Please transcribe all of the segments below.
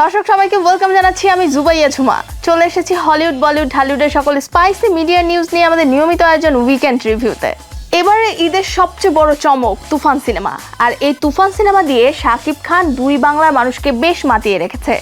দর্শক, সবাইকে ওয়েলকাম জানাচ্ছি আমি জুবাইয়া ঝুমা। চলে এসেছি হলিউড বলিউড হলিউডের সকল স্পাইসি মিডিয়া নিউজ নিয়ে আমাদের নিয়মিত আয়োজন উইকেন্ড রিভিউতে এবারে ঈদের সবচেয়ে বড় চমক, তুফান সিনেমা। আর এই তুফান সিনেমা দিয়ে শাকিব খান দুই বাংলার মানুষকে বেশ মাতিয়ে রেখেছে।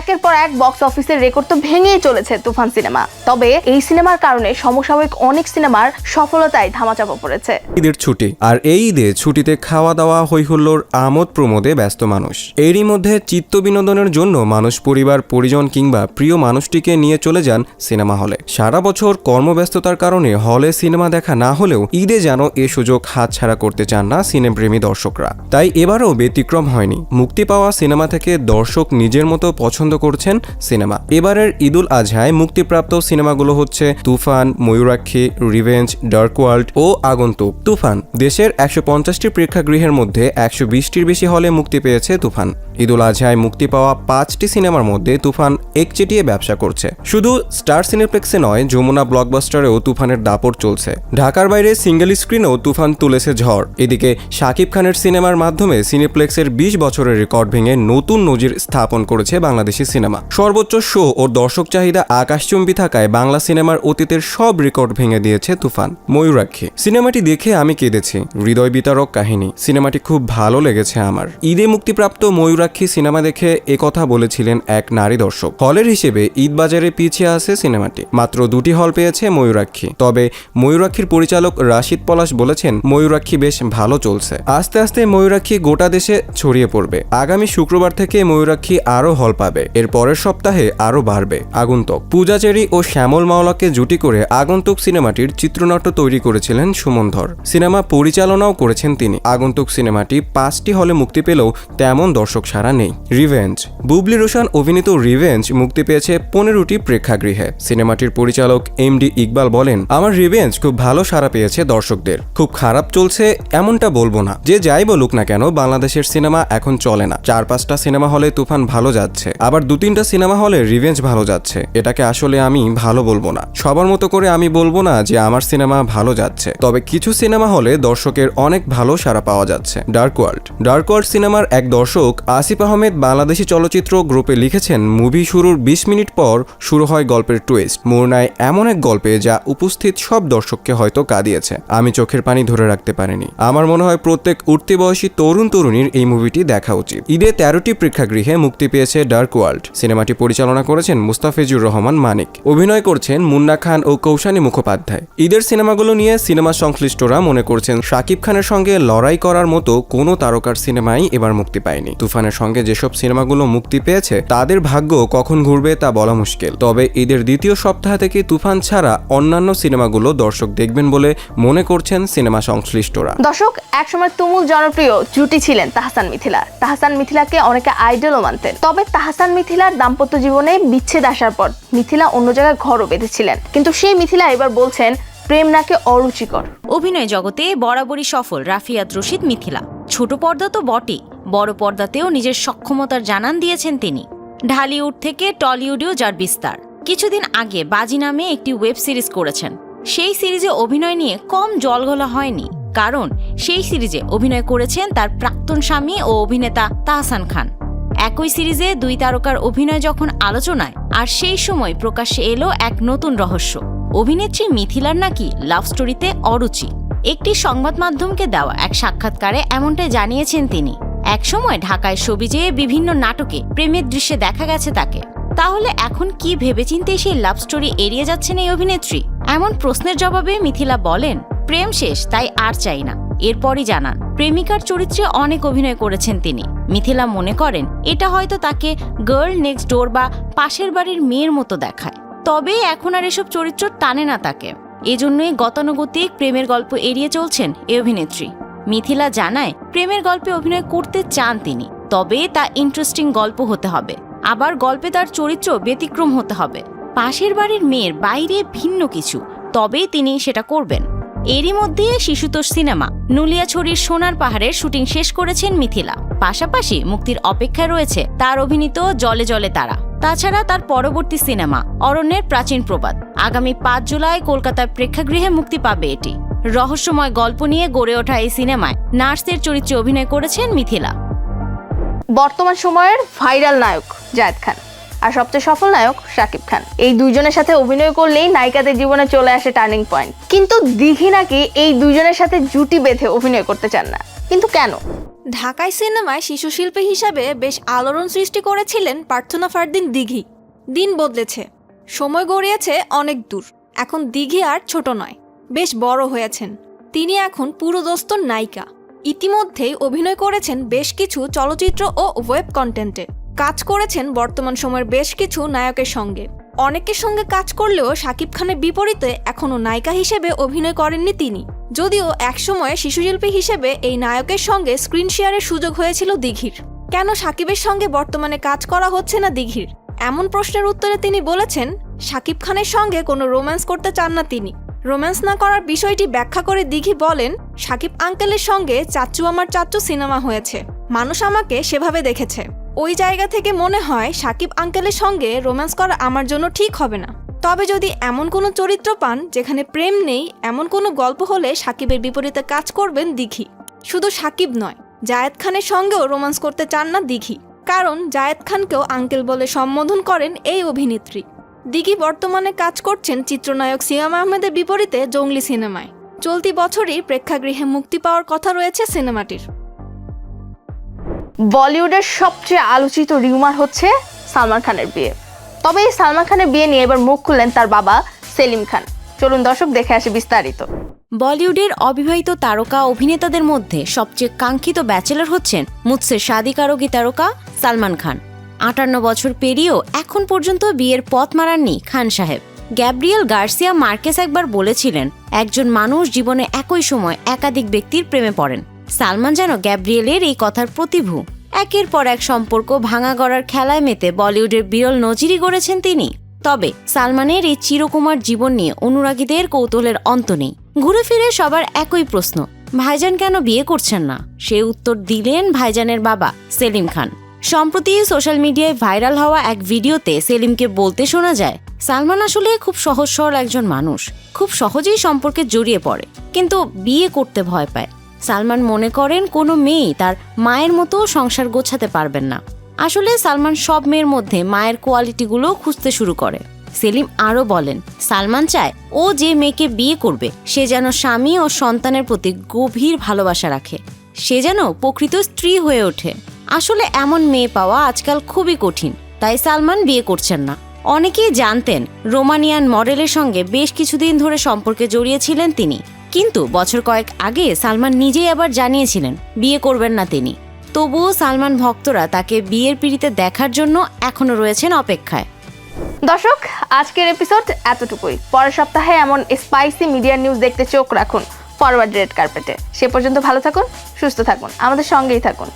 একের পর এক বক্স অফিসের রেকর্ড তো ভেঙেই চলেছে তুফান সিনেমা। তবে এই সিনেমার কারণে সমসাময়িক অনেক সিনেমার সফলতায় ধামাচাপা পড়েছে। ঈদের ছুটি আর এই ঈদে ছুটিতে খাওয়া দাওয়া হৈহুল্লোর আমোদ প্রমোদে ব্যস্ত মানুষ। এরই মধ্যে চিত্ত বিনোদনের জন্য মানুষ পরিবার, পরিজন কিংবা প্রিয় মানুষটিকে নিয়ে চলে যান সিনেমা হলে। সারা বছর কর্মব্যস্ততার কারণে হলে সিনেমা দেখা না হলেও ঈদে যেন এ সুযোগ হাতছাড়া করতে চান না সিনেপ্রেমী দর্শকরা। তাই এবারও ব্যতিক্রম হয়নি। মুক্তি পাওয়া সিনেমা থেকে দর্শক নিজের মতো পছন্দ করছেন সিনেমা। এবারের ঈদুল আজহায় মুক্তিপ্রাপ্ত সিনেমাগুলো হচ্ছে Toofan, Mayurakshi, revenge, dark world ও আগন্তুক। তুফান, দেশের একশো পঞ্চাশটি প্রেক্ষাগৃহের মধ্যে একশো বিশটির বেশি হলে মুক্তি পেয়েছে তুফান। ঈদুল আজহায় মুক্তি পাওয়া পাঁচটি সিনেমার মধ্যে তুফান একচেটিয়ে ব্যবসা করছে। শুধু স্টার সিনেপ্লেক্সে নয়, যমুনা ব্লকবাস্টারেও তুফানের দাপট চলছে। ঢাকার বাইরে সিঙ্গেল স্ক্রিনেও তুফান তুলেছে ঝড়। এদিকে শাকিব খানের সিনেমার মাধ্যমে সিনেপ্লেক্সের বিশ বছরের রেকর্ড ভেঙে নতুন নজির স্থাপন করেছে বাংলাদেশি সিনেমা। সর্বোচ্চ শো ও দর্শক চাহিদা আকাশচুম্বী থাকায় বাংলা সিনেমার অতীতের সব রেকর্ড ভেঙে দিয়েছে তুফান। ময়ূরাক্ষী। সিনেমাটি দেখে আমি কেঁদেছি। হৃদয় বিতারক কাহিনী। সিনেমাটি খুব ভালো লেগেছে আমার। ঈদে মুক্তিপ্রাপ্ত ময়ূরাক্ষী সিনেমা দেখে একথা বলেছিলেন এক নারী দর্শক। হলের হিসেবে ঈদ বাজারে পিছিয়ে আছে সিনেমাটি। মাত্র দুটি হল পেয়েছে ময়ূরাক্ষী। তবে ময়ূরাক্ষীর পরিচালক রাশিদ পলাশ বলেছেন, ময়ূরাক্ষী বেশ ভালো চলছে। আস্তে আস্তে ময়ূরাক্ষী গোটা দেশে ছড়িয়ে পড়বে। আগামী শুক্রবার থেকে ময়ূরাক্ষী আরও হল পাবে। এর পরের সপ্তাহে আরও বাড়বে। আগন্তুক। পূজাচেরি ও শ্যামল মাওলাকে জুটি করে আগন্তুক সিনেমাটির চিত্রনাট্য তৈরি করেছিলেন সুমন ধর সিনেমা পরিচালনাও করেছেন তিনি। আগন্তুক সিনেমাটি পাঁচটি হলে মুক্তি পেলেও তেমন দর্শক সাড়া নেই। রিভেঞ্জ বুবলি রোশান অভিনীত রিভেঞ্জ মুক্তি পেয়েছে পনেরোটি প্রেক্ষাগৃহে। সিনেমাটির পরিচালক এম ডি ইকবাল বলেন, আমার রিভেঞ্জ খুব ভালো সাড়া পেয়েছে দর্শকদের। খুব খারাপ চলছে এমনটা বলব না। যে যাই বলুক না কেন, বাংলাদেশের সিনেমা এখন চলে না। চার পাঁচটা সিনেমা হলে তুফান ভালো যাচ্ছে। আবার দু তিনটা সিনেমা হলে রিভেঞ্জ ভালো যাচ্ছে। এটাকে আসলে আমি ভালো বলব না। সবার মতো করে আমি বলব না যে আমার সিনেমা ভালো যাচ্ছে। তবে কিছু সিনেমা হলে দর্শকের অনেক ভালো সাড়া পাওয়া যাচ্ছে। ডার্ক ওয়ার্ল্ড ডার্ক ওয়ার্ল্ড সিনেমার এক দর্শক আসিফ আহমেদ বাংলাদেশি চলচ্চিত্র গ্রুপে লিখেছেন, মুভি শুরুর বিশ মিনিট পর শুরু হয় গল্পের টুইস্ট মোরনায় এমন এক গল্পে যা উপস্থিত সব দর্শককে হয়তো কাঁদিয়েছে। আমি চোখের পানি ধরে রাখতে পারিনি। আমার মনে হয় প্রত্যেক উঠতি বয়সী তরুণ তরুণীর এই মুভিটি দেখা উচিত। ঈদে তেরোটি প্রেক্ষাগৃহে মুক্তি পেয়েছে ডার্ক ওয়ার্ল্ড। সিনেমাটি পরিচালনা করেছেন মুস্তাফিজুর রহমান মানিক। অভিনয় করছেন মুন্না খান ও কৌশানী মুখোপাধ্যায়। ঈদের সিনেমাগুলো নিয়ে সিনেমা সংশ্লিষ্টরা মনে করছেন, শাকিব খানের সঙ্গে লড়াই করার মতো কোনো তারকার সিনেমাই এবার মুক্তি পায়নি। তুফানের সঙ্গে যেসব সিনেমাগুলো মুক্তি পেয়েছে তাদের ভাগ্য কখন ঘুরবে তা বলা মুশকিল। তবে ঈদের দ্বিতীয় সপ্তাহ থেকে তুফান ছাড়া অন্যান্য সিনেমাগুলো দর্শক দেখবেন বলে মনে করছেন সিনেমা সংশ্লিষ্টরা। দর্শক একসময় তুমুল জনপ্রিয় জুটি ছিলেন তাহসান মিথিলা। তাহসান মিথিলাকে অনেকে আইডলও মানতেন। তবে তাহসান মিথিলার দাম্পত্য জীবনে বিচ্ছেদ আসার পর মিথিলা অন্য জায়গায় ঘরও বেঁধেছিলেন। কিন্তু সেই মিথিলা এবার বলছেন প্রেম নাকি অরুচিকর? অভিনয় জগতে বরাবরই সফল রাফিয়াত রশিদ মিথিলা। ছোট পর্দা তো বটেই, বড় পর্দাতেও নিজের সক্ষমতার জানান দিয়েছেন তিনি। ঢালিউড থেকে টলিউডেও যার বিস্তার। কিছুদিন আগে বাজি নামে একটি ওয়েব সিরিজ করেছেন। সেই সিরিজে অভিনয় নিয়ে কম জলগলা হয়নি, কারণ সেই সিরিজে অভিনয় করেছেন তার প্রাক্তন স্বামী ও অভিনেতা তাহসান খান। একই সিরিজে দুই তারকার অভিনয় যখন আলোচনায়, আর সেই সময় প্রকাশ্যে এলো এক নতুন রহস্য। অভিনেত্রী মিথিলার নাকি লাভ স্টোরিতে অরুচি। একটি সংবাদ মাধ্যমকে দেওয়া এক সাক্ষাৎকারে এমনটাই জানিয়েছেন তিনি। একসময় ঢাকায় সবিজে বিভিন্ন নাটকে প্রেমের দৃশ্যে দেখা গেছে তাকে। তাহলে এখন কি ভেবেচিন্তে সেই লাভ স্টোরি এড়িয়ে যাচ্ছেন এই অভিনেত্রী? এমন প্রশ্নের জবাবে মিথিলা বলেন, প্রেম শেষ, তাই আর চাই না। এরপরই জানান, প্রেমিকার চরিত্রে অনেক অভিনয় করেছেন তিনি। মিথিলা মনে করেন, এটা হয়তো তাকে গার্ল নেক্সট ডোর বা পাশের বাড়ির মেয়ের মতো দেখায়। তবে এখন আর এসব চরিত্র টানে না তাকে। এজন্যই গতানুগতিক প্রেমের গল্প এড়িয়ে চলছেন এই অভিনেত্রী। মিথিলা জানায়, প্রেমের গল্পে অভিনয় করতে চান তিনি, তবে তা ইন্টারেস্টিং গল্প হতে হবে। আবার গল্পে তার চরিত্র ব্যতিক্রম হতে হবে। পাশের বাড়ির মেয়ের বাইরে ভিন্ন কিছু, তবেই তিনি সেটা করবেন। এরই মধ্যে শিশুতোষ সিনেমা, নুলিয়াছড়ির সোনার পাহাড়ের শুটিং শেষ করেছেন মিথিলা। পাশাপাশি মুক্তির অপেক্ষায় রয়েছে তার অভিনীত জলে জলে তারা। তাছাড়া তার পরবর্তী সিনেমা অরণ্যের প্রাচীন প্রবাদ। আগামী পাঁচ জুলাই কলকাতার প্রেক্ষাগৃহে মুক্তি পাবে এটি। রহস্যময় গল্প নিয়ে গড়ে ওঠা এই সিনেমায় নার্সের চরিত্রে অভিনয় করেছেন মিথিলা। বর্তমান সময়ের ভাইরাল নায়ক জায়েদ খান আর সবচেয়ে সফল নায়ক শাকিব খান। এই দুজনের সাথে অভিনয় করলেই নায়িকাদের জীবনে চলে আসে টার্নিং পয়েন্ট। কিন্তু দিঘি নাকি এই দুজনের সাথে জুটি বেঁধে অভিনয় করতে চান না। কিন্তু কেন? ঢাকাই সিনেমায় শিশু শিল্পী হিসাবে বেশ আলোড়ন সৃষ্টি করেছিলেন প্রার্থনা ফারদিন দিঘি। দিন বদলেছে। সময় গড়িয়েছে অনেক দূর। এখন দিঘি আর ছোট নয়, বেশ বড় হয়েছেন। তিনি এখন পুরোদস্তর নায়িকা। ইতিমধ্যেই অভিনয় করেছেন বেশ কিছু চলচ্চিত্র ও ওয়েব কন্টেন্টে। কাজ করেছেন বর্তমান সময়ের বেশ কিছু নায়কের সঙ্গে। অনেকের সঙ্গে কাজ করলেও শাকিব খানের বিপরীতে এখনও নায়িকা হিসেবে অভিনয় করেননি তিনি। যদিও একসময় শিশুশিল্পী হিসেবে এই নায়কের সঙ্গে স্ক্রিন শেয়ারের সুযোগ হয়েছিল দিঘির। কেন সাকিবের সঙ্গে বর্তমানে কাজ করা হচ্ছে না দিঘির? এমন প্রশ্নের উত্তরে তিনি বলেছেন শাকিব খানের সঙ্গে কোনো রোম্যান্স করতে চান না তিনি। রোম্যান্স না করার বিষয়টি ব্যাখ্যা করে দিঘি বলেন, সাকিব আঙ্কেলের সঙ্গে চাচ্চু আমার চাচ্চু সিনেমা হয়েছে। মানুষ আমাকে সেভাবে দেখেছে। ওই জায়গা থেকে মনে হয়, সাকিব আঙ্কেলের সঙ্গে রোম্যান্স করা আমার জন্য ঠিক হবে না। তবে যদি এমন কোনো চরিত্র পান যেখানে প্রেম নেই, এমন কোনো গল্প হলে সাকিবের বিপরীতে কাজ করবেন দিঘি। শুধু সাকিব নয়, জায়েদ খানের সঙ্গেও রোমান্স করতে চান না দিঘি। কারণ জায়েদ খানকেও আঙ্কেল বলে সম্বোধন করেন এই অভিনেত্রী। দিঘি বর্তমানে কাজ করছেন চিত্রনায়ক সিয়াম আহমেদের বিপরীতে জঙ্গলি সিনেমায়। চলতি বছরই প্রেক্ষাগৃহে মুক্তি পাওয়ার কথা রয়েছে সিনেমাটির। বলিউডের সবচেয়ে আলোচিত রিউমার হচ্ছে সালমান খানের বিয়ে। তবে এই সালমান খানের বিয়ে নিয়ে এবার মুখ খুললেন তার বাবা সেলিম খান। চলুন দর্শক, দেখে আসি বিস্তারিত। বলিউডের অবিবাহিত তারকা অভিনেতাদের মধ্যে সবচেয়ে কাঙ্ক্ষিত ব্যাচেলর হচ্ছেন মুৎসে শাদি কারোগী তারকা সালমান খান। আটান্ন বছর পেরিয়েও এখন পর্যন্ত বিয়ের পথ মারাননি খান সাহেব। গ্যাব্রিয়েল গার্সিয়া মার্কেস একবার বলেছিলেন, একজন মানুষ জীবনে একই সময় একাধিক ব্যক্তির প্রেমে পড়েন। সালমান যেন গ্যাব্রিয়েলের এই কথার প্রতিভূ একের পর এক সম্পর্ক ভাঙা গড়ার খেলায় মেতে বলিউডের বিরল নজিরই গড়েছেন তিনি। তবে সালমানের এই চিরকুমার জীবন নিয়ে অনুরাগীদের কৌতূহলের অন্ত নেই। ঘুরে ফিরে সবার একই প্রশ্ন, ভাইজান কেন বিয়ে করছেন না? সে উত্তর দিলেন ভাইজানের বাবা সেলিম খান। সম্প্রতি সোশ্যাল মিডিয়ায় ভাইরাল হওয়া এক ভিডিওতে সেলিমকে বলতে শোনা যায়, সালমান আসলে খুব সহজ সরল একজন মানুষ, খুব সহজেই সম্পর্কে জড়িয়ে পড়ে, কিন্তু বিয়ে করতে ভয় পায়। সালমান মনে করেন কোনো মেয়েই তার মায়ের মতো সংসার গোছাতে পারবেন না। আসলে সালমান সব মেয়ের মধ্যে মায়ের কোয়ালিটিগুলো খুঁজতে শুরু করে। সেলিম আরও বলেন, সালমান চায় ও যে মেয়েকে বিয়ে করবে, সে যেন স্বামী ও সন্তানের প্রতি গভীর ভালোবাসা রাখে। সে যেন প্রকৃত স্ত্রী হয়ে ওঠে। আসলে এমন মেয়ে পাওয়া আজকাল খুবই কঠিন, তাই সালমান বিয়ে করছেন না। অনেকেই জানতেন, রোমানিয়ান মডেলের সঙ্গে বেশ কিছুদিন ধরে সম্পর্কে জড়িয়েছিলেন তিনি। কিন্তু বছর কয়েক আগে সালমান নিজেই আবার জানিয়েছিলেন, বিয়ে করবেন না তিনি। তবুও সালমান ভক্তরা তাকে বিয়ের পিড়িতে দেখার জন্য এখনও রয়েছেন অপেক্ষায়। দর্শক, আজকের এপিসোড এতটুকুই। পরের সপ্তাহে এমন স্পাইসি মিডিয়া নিউজ দেখতে চোখ রাখুন ফরওয়ার্ড রেড কার্পেটে সে পর্যন্ত ভালো থাকুন, সুস্থ থাকুন, আমাদের সঙ্গেই থাকুন।